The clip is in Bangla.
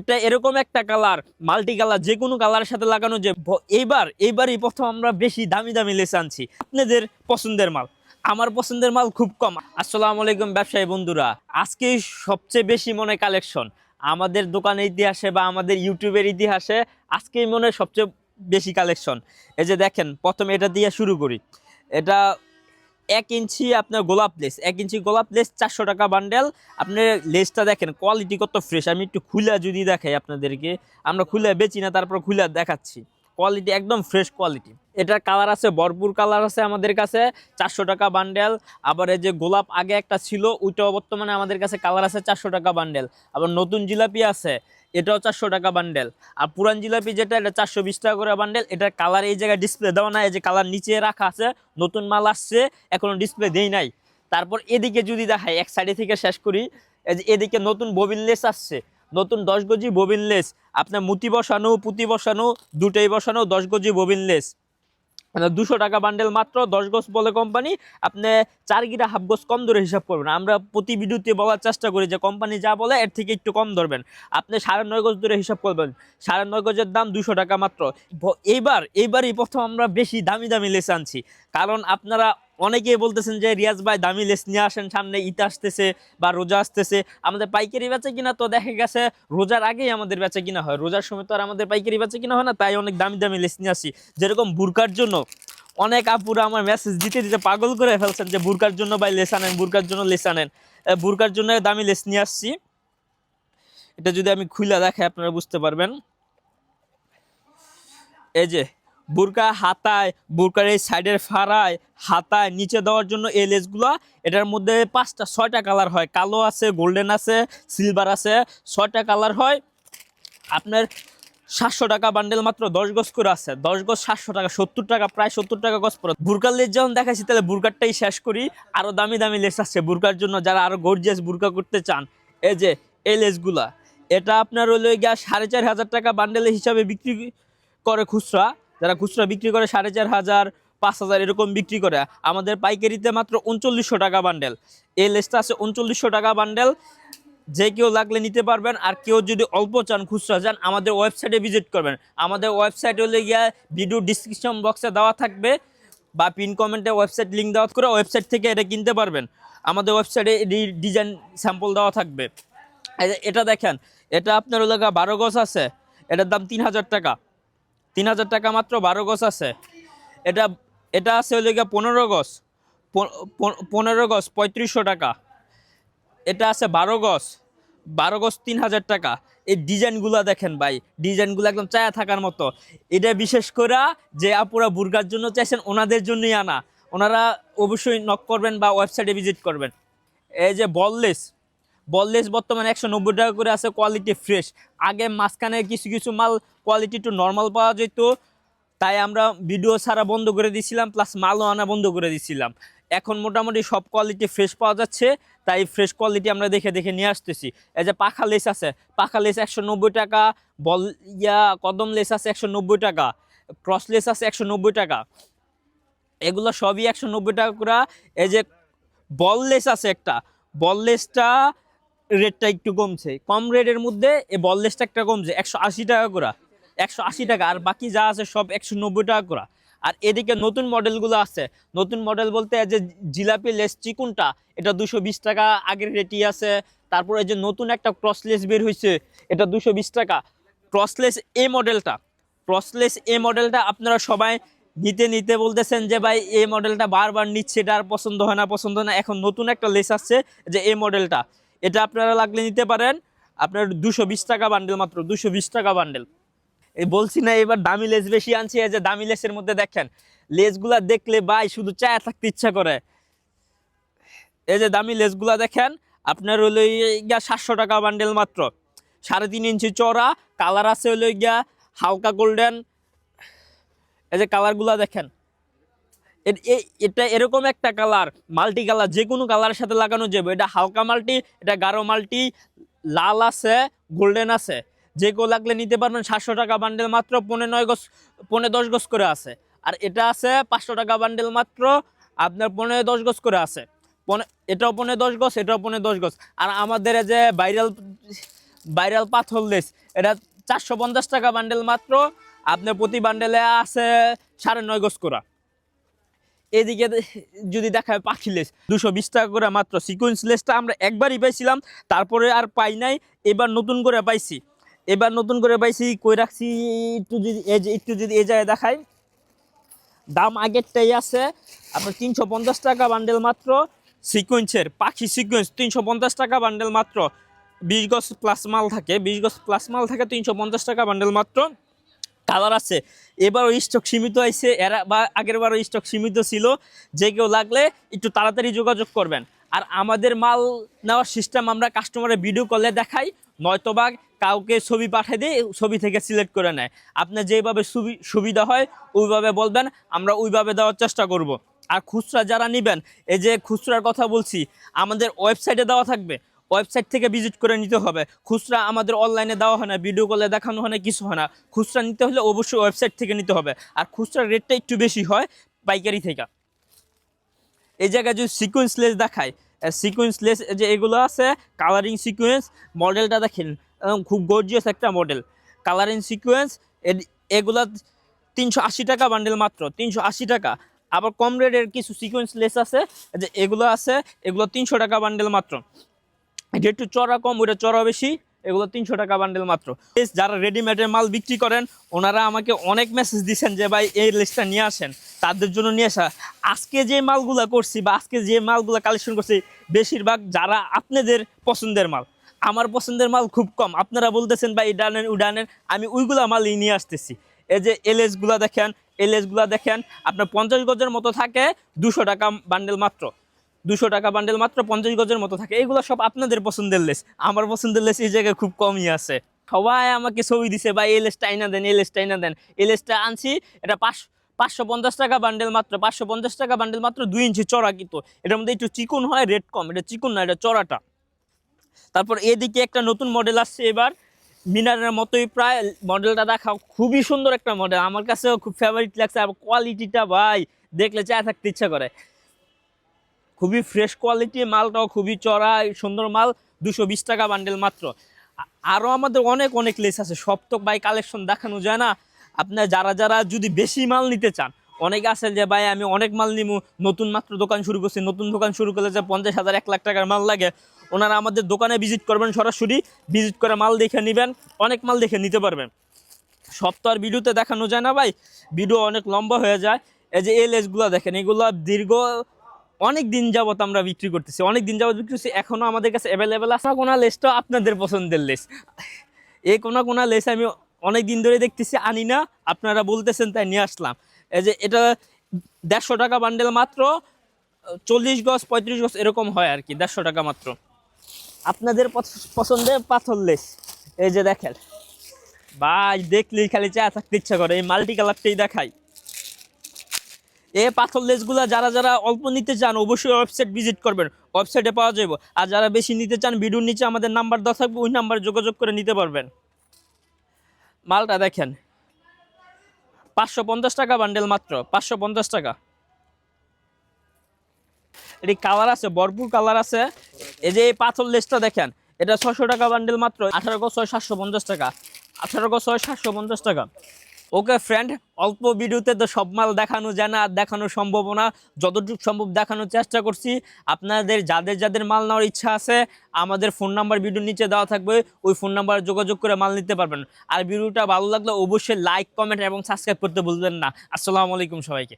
এটা এরকম একটা কালার মাল্টি কালার যে কোনো কালারের সাথে লাগানো যে এইবার, এইবারই প্রথম আমরা বেশি দামি দামি লেস আনছি। আপনাদের পছন্দের মাল। আমার পছন্দের মাল খুব কম। আসসালামু আলাইকুম ব্যবসায়ী বন্ধুরা। আজকে সবচেয়ে বেশি মনে কালেকশন আমাদের দোকানের ইতিহাসে বা আমাদের ইউটিউবের ইতিহাসে আজকেই মনে সবচেয়ে বেশি কালেকশন এই যে দেখেন, প্রথমে এটা দিয়ে শুরু করি। এটা এক ইঞ্চি আপনার গোলাপ লেস, এক ইঞ্চি গোলাপ লেস, চারশো টাকা বান্ডেল আপনার লেসটা দেখেন কোয়ালিটি কত ফ্রেশ আমি একটু খুলে যদি দেখাই আপনাদেরকে, আমরা খুলে বেচি না, তারপর খুলে দেখাচ্ছি। কোয়ালিটি একদম ফ্রেশ কোয়ালিটি এটার কালার আছে, ভরপুর কালার আছে আমাদের কাছে, চারশো টাকা বান্ডেল আবার এই যে গোলাপ আগে একটা ছিল, ওইটাও বর্তমানে আমাদের কাছে কালার আছে চারশো টাকা বান্ডেল আবার নতুন জিলাপি আছে, এটাও চারশো টাকা বান্ডেল আর পুরান জিলাপি যেটা, এটা চারশো বিশ টাকা করে বান্ডেল এটার কালার এই জায়গায় ডিসপ্লে দেওয়া নাই, এই যে কালার নিচে রাখা আছে, নতুন মাল আসছে, এখনও ডিসপ্লে দেই নাই। তারপর এদিকে যদি দেখাই, এক সাইডে থেকে শেষ করি এদিকে নতুন ববিন লেস আসছে নতুন দশ গজি ববিন লেস। আপনার মুতি বসানো, পুঁতি বসানো, দুটোই বসানো, দশ গজি ববিন লেস। দুশো টাকা বান্ডেল মাত্র, দশ গজ বলে কোম্পানি আপনি চার গিরা হাফ গজ কম ধরে হিসাব করবেন। আমরা প্রতি ভিডিওতে বলার চেষ্টা করি যে কোম্পানি যা বলে, এর থেকে একটু কম ধরবেন। আপনি সাড়ে নয় গজ ধরে হিসাব করবেন। সাড়ে নয় গজের দাম দুশো টাকা মাত্র। এইবার, এইবারই প্রথম আমরা বেশি দামি দামি লেস আনছি। কারণ আপনারা অনেকেই বলতেছেন যে রিয়াজ ভাই দামি লেস নিয়ে আসেন, সামনে ঈদ আসতেছে বা রোজা আসতেছে। আমাদের পাইকারি বেচে কিনা তো দেখা গেছে, রোজার আগেই আমাদের বেচে কিনা হয়। রোজার সময় তো আর আমাদের পাইকারি বেচে কিনা হয় না, তাই অনেক দামি দামি লেস নিয়ে আসি। যেরকম বুরকার জন্য অনেক আপুরা আমার মেসেজ দিতে দিতে পাগল করে ফেলছেন যে বুরকার জন্য ভাই লেস আনেন, বুরকার জন্য লেস আনেন। বুরকার জন্য দামি লেস নিয়ে আসছি। এটা যদি আমি খুলে দেখাই, আপনারা বুঝতে পারবেন। এই যে বুরকা হাতায়, বুরকার এই সাইডের ফাড়ায়, হাতায়, নিচে দেওয়ার জন্য এই লেসগুলা, এটার মধ্যে পাঁচটা, ছয়টা কালার হয়। কালো আছে, গোল্ডেন আছে, সিলভার আছে, ছয়টা কালার হয়। আপনার সাতশো টাকা বান্ডেল মাত্র দশ গজ করে আছে। দশ গজ সাতশো টাকা, সত্তর টাকা, প্রায় সত্তর টাকা গজ পড়ে। বুরকার লেস যখন দেখাচ্ছি তাহলে বুরকারটাই শেষ করি। আরও দামি দামি লেস আছে। বুরকার জন্য যারা আরও গর্জিয়াস বুরকা করতে চান, এই যে, এই লেসগুলা, এটা আপনার হলো গিয়া সাড়ে চার হাজার টাকা বান্ডেলের হিসাবে বিক্রি করে খুচরা। যারা খুচরা বিক্রি করে সাড়ে চার হাজার, পাঁচ হাজার এরকম বিক্রি করে, আমাদের পাইকারিতে মাত্র উনচল্লিশশো টাকা বান্ডেল এই লেসটা আছে উনচল্লিশশো টাকা বান্ডেল যে কেউ লাগলে নিতে পারবেন, আর কেউ যদি অল্প চান, খুচরা চান, আমাদের ওয়েবসাইটে ভিজিট করবেন। আমাদের ওয়েবসাইট হলে গিয়া ভিডিও ডিসক্রিপশন বক্সে দেওয়া থাকবে, বা পিন কমেন্টে ওয়েবসাইট লিঙ্ক দেওয়া করে ওয়েবসাইট থেকে এটা কিনতে পারবেন। আমাদের ওয়েবসাইটে ডিজাইন স্যাম্পল দেওয়া থাকবে। এটা দেখেন, এটা আপনার গিয়া বারো গজ আছে, এটার দাম তিন হাজার টাকা। তিন হাজার টাকা মাত্র বারো গজ আছে। এটা এটা আছে হলো গিয়া পনেরো প- পনেরো গজ, পঁয়ত্রিশশো টাকা। এটা আছে বারো গজ। বারো গজ তিন হাজার টাকা। এই ডিজাইনগুলো দেখেন ভাই, ডিজাইনগুলো একদম চায়া থাকার মতো। এটা বিশেষ করে যে আপুরা বুর্গার জন্য চাইছেন, ওনাদের জন্যই আনা। ওনারা অবশ্যই নক করবেন বা ওয়েবসাইটে ভিজিট করবেন। এই যে বললেস বললেস বর্তমানে একশো নব্বই টাকা করে আছে কোয়ালিটি ফ্রেশ আগে মাঝখানে কিছু কিছু মাল কোয়ালিটি একটু নর্মাল পাওয়া যেত, তাই আমরা ভিডিও ছাড়া বন্ধ করে দিয়েছিলাম প্লাস মালও আনা বন্ধ করে দিয়েছিলাম। এখন মোটামুটি সব কোয়ালিটি ফ্রেশ পাওয়া যাচ্ছে, তাই ফ্রেশ কোয়ালিটি আমরা দেখে দেখে নিয়ে আসতেছি। এই যে পাখা লেস আছে, পাখা লেস একশো নব্বই টাকা, বল ইয়া কদম লেস আছে একশো নব্বই টাকা, ক্রস লেস আছে একশো নব্বই টাকা। এগুলো সবই একশো নব্বই টাকা করে, এই যে বল লেস আছে একটা, বল লেসটা রেটটা একটু কমছে। কম রেটের মধ্যে এই বল লেসটা একটা কমছে, একশো আশি টাকা করে। একশো আশি টাকা, আর বাকি যা আছে সব একশো নব্বই টাকা করে। আর এদিকে নতুন মডেলগুলো আছে। নতুন মডেল বলতে যে জিলাপি লেস চিকুনটা, এটা দুশো বিশ টাকা আগের রেটই আছে। তারপর যে নতুন একটা ক্রসলেস বের হয়েছে এটা দুশো বিশ টাকা। ক্রসলেস এ মডেলটা ক্রসলেস এ মডেলটা আপনারা সবাই নিতে নিতে বলতেছেন যে, ভাই, এই মডেলটা বারবার নিচ্ছে, এটা আর পছন্দ হয় না, পছন্দ হয় না। এখন নতুন একটা লেস আসছে যে, এই মডেলটা। এটা আপনারা লাগলে নিতে পারেন। আপনার দুশো বিশ টাকা বান্ডেল মাত্র, দুশো বিশ টাকা বান্ডেল এই বলছি না, এবার দামি লেস বেশি আনছি, এই যে দামি লেসের মধ্যে দেখেন, লেসগুলা দেখলে ভাই শুধু চায়া থাকতে ইচ্ছা করে। এই যে দামি লেসগুলা দেখেন, আপনার হলো গিয়া সাতশো টাকা বান্ডেল মাত্র। সাড়ে তিন ইঞ্চি চড়া কালার আছে হলো গিয়া হালকা গোল্ডেন এই যে কালারগুলা দেখেন এটা এরকম একটা কালার মাল্টি কালার যে কোনো কালারের সাথে লাগানো যাবে। এটা হালকা মাল্টি, এটা গাঢ় মাল্টি, লাল আছে গোল্ডেন আছে। যে কেউ লাগলে নিতে পারবেন সাতশো টাকা বান্ডেল মাত্র, পনে নয় গজ, পনে দশ গজ করে আছে। আর এটা আছে পাঁচশো টাকা বান্ডেল মাত্র, আপনার পনে দশ গজ করে আছে। পনে, এটাও পনে দশ গজ, এটাও পনে দশ গজ। আর আমাদের যে ভাইরাল ভাইরাল পাথর লেস, এটা চারশো পঞ্চাশ টাকা বান্ডেল মাত্র, আপনার প্রতি বান্ডেলে আছে সাড়ে নয় গজ করা। এদিকে যদি দেখায় পাখি লেস দুশো বিশ টাকা করে মাত্র। সিকুয়েন্স লেসটা আমরা একবারই পাইছিলাম, তারপরে আর পাই নাই, এবার নতুন করে পাইছি। এবার নতুন করে পাইছি, কই রাখছি, একটু যদি একটু যদি এ জায়গায় দেখাই। দাম আগেরটাই আছে, আপনার তিনশো পঞ্চাশ টাকা বান্ডেল মাত্র। সিকুয়েন্সের পাখি সিকুয়েন্স তিনশো পঞ্চাশ টাকা বান্ডেল মাত্র। বিশ গজ প্লাস মাল থাকে, বিশ গজ প্লাস মাল থাকে, তিনশো পঞ্চাশ টাকা বান্ডেল মাত্র। কালার আছে। এবারও স্টক সীমিত আইছে, এরা বা আগের বারও স্টক সীমিত ছিল। যে কেউ লাগলে একটু তাড়াতাড়ি যোগাযোগ করবেন। আর আমাদের মাল নেওয়ার সিস্টেম আমরা কাস্টমারের ভিডিও কলে দেখাই নয়তোবা কাউকে ছবি পাঠিয়ে দিই, ছবি থেকে সিলেক্ট করে নেয়। আপনার যেভাবে সুবি- সুবিধা হয়, ওইভাবে বলবেন, আমরা ওইভাবে দেওয়ার চেষ্টা করব। আর খুচরা যারা নেবেন, এই যে খুচরার কথা বলছি, আমাদের ওয়েবসাইটে দেওয়া থাকবে। ওয়েবসাইট থেকে ভিজিট করে নিতে হবে। খুচরা আমাদের অনলাইনে দেওয়া হয় না, ভিডিও কলে দেখানো হয় না, কিছু হয় না। খুচরা নিতে হলে অবশ্যই ওয়েবসাইট থেকে নিতে হবে। আর খুচরার রেটটা একটু বেশি হয় পাইকারি থেকে। এই জায়গায় যদি সিকোয়েন্স লেস দেখায় সিকোয়েন্স লেস যে এগুলো আছে কালারিং সিকোয়েন্স মডেলটা দেখেন খুব গর্জিয়াস একটা মডেল কালারিং সিকোয়েন্স এগুলা তিনশো আশি টাকা বান্ডেল মাত্র, তিনশো আশি টাকা। আবার কম রেটের কিছু সিকোয়েন্স লেস আছে, যে এগুলো আছে, এগুলো তিনশো টাকা বান্ডেল মাত্র। এটা একটু চড়া কম, ওইটা চড়া বেশি। এগুলো তিনশো টাকা বান্ডেল মাত্র। যারা রেডিমেডের মাল বিক্রি করেন, ওনারা আমাকে অনেক মেসেজ দিচ্ছেন যে, ভাই, এই লিস্টটা নিয়ে আসেন। তাদের জন্য নিয়ে আসা। আজকে যে মালগুলা করছি বা আজকে যে মালগুলা কালেকশন করছি, বেশিরভাগ যারা আপনাদের পছন্দের মাল। আমার পছন্দের মাল খুব কম। আপনারা বলতেছেন আনেন ওটা আনেন আমি ওইগুলা মালই নিয়ে আসতেছি। এই যে এলএসগুলা দেখেন এলএসগুলা দেখেন, আপনার পঞ্চাশ গজের মতো থাকে, দুশো টাকা বান্ডেল মাত্র। দুশো টাকা বান্ডেল মাত্র পঞ্চাশ গজের মতো থাকে। এগুলো সব আপনাদের পছন্দের লেস। আমার পছন্দের লেস এই জায়গায় খুব কমই আছে। সবাই আমাকে ছবি দিছে, ভাই, এই লেসটা আইনা দেন, এই লেসটা আইনা দেন। এই লেসটা আনছি, এটা পাঁচ, পাঁচশো পঞ্চাশ টাকা বান্ডেল মাত্র, পাঁচশো পঞ্চাশ টাকা বান্ডেল মাত্র দুই ইঞ্চি চড়া কিন্তু। এটার মধ্যে একটু চিকুন হয় রেট কম। এটা চিকুন না, এটা চড়াটা। তারপর এদিকে একটা নতুন মডেল আসছে এবার। মিনারের মতোই প্রায়। মডেলটা দেখা খুবই সুন্দর একটা মডেল আমার কাছেও খুব ফেভারিট লাগছে। আর কোয়ালিটিটা ভাই, দেখলে চায় থাকতে ইচ্ছা করে। খুবই ফ্রেশ কোয়ালিটি মালটাও খুবই চড়া, সুন্দর মাল, দুশো বিশ টাকা বান্ডেল মাত্র। আরও আমাদের অনেক অনেক লেস আছে, সব বাই কালেকশন দেখানো যায় না। আপনার যারা যারা যদি বেশি মাল নিতে চান, অনেকে আছেন যে, ভাই, আমি অনেক মাল নিবো, নতুন মাত্র দোকান শুরু করছি, নতুন দোকান শুরু করলে যে পঞ্চাশ হাজার, এক লাখ টাকার মাল লাগে। ওনারা আমাদের দোকানে ভিজিট করবেন সরাসরি ভিজিট করে মাল দেখে নেবেন, অনেক মাল দেখে নিতে পারবেন। সব তো আর ভিডিওতে দেখানো যায় না, ভাই। ভিডিও অনেক লম্বা হয়ে যায়। এই যে এই লেসগুলো দেখেন, এগুলো দীর্ঘ অনেক দিন যাবত আমরা বিক্রি করতেছি, অনেক দিন যাবত বিক্রি করছি এখনও আমাদের কাছে অ্যাভেলেবেল আছে। কোনো লেসটা আপনাদের পছন্দের লেস। এই কোনো কোনো লেস আমি অনেক দিন ধরে দেখতেছি, আনি না, আপনারা বলতেছেন তাই নিয়ে আসলাম। এই যে এটা দেড়শো টাকা বান্ডেল মাত্র, চল্লিশ গজ, পঁয়ত্রিশ গজ এরকম হয় আর কি, দেড়শো টাকা মাত্র। আপনাদের পছ- পছন্দের পাথর লেস। এই যে দেখেন, ভাই দেখলেই খালি চা থাকতে ইচ্ছা করে, এই মাল্টি কালারটাই দেখাই। এই পাথর লেসগুলো যারা যারা অল্প নিতে চান, অবশ্যই ওয়েবসাইট ভিজিট করবেন। ওয়েবসাইটে পাওয়া যাবে আর যারা বেশি নিতে চান, ভিডিওর নিচে আমাদের নাম্বার দেওয়া থাকবে, ওই নাম্বারে যোগাযোগ করে নিতে পারবেন। মালটা দেখেন। পাঁচশো পঞ্চাশ টাকা বান্ডেল মাত্র, পাঁচশো পঞ্চাশ টাকা। এটি কালার আছে, ভরপুর কালার আছে। এই যে এই পাথর লেসটা দেখেন, এটা ছশো টাকা বান্ডেল মাত্র, আঠারো গো ছয় সাতশো পঞ্চাশ টাকা। আঠারো গো ছয় সাতশো পঞ্চাশ টাকা। ওকে ফ্রেন্ড অল্প ভিডিওতে তো সব মাল দেখানো যায় না আর দেখানো সম্ভব না। যতটুকু সম্ভব দেখানোর চেষ্টা করছি। আপনাদের, যাদের যাদের মাল নেওয়ার ইচ্ছা আছে, আমাদের ফোন নাম্বার ভিডিওর নিচে দেওয়া থাকবে। ওই ফোন নাম্বারে যোগাযোগ করে মাল নিতে পারবেন। আর ভিডিওটা ভালো লাগলে অবশ্যই লাইক কমেন্ট এবং সাবস্ক্রাইব করতে ভুলবেন না। আসসালামু আলাইকুম সবাইকে।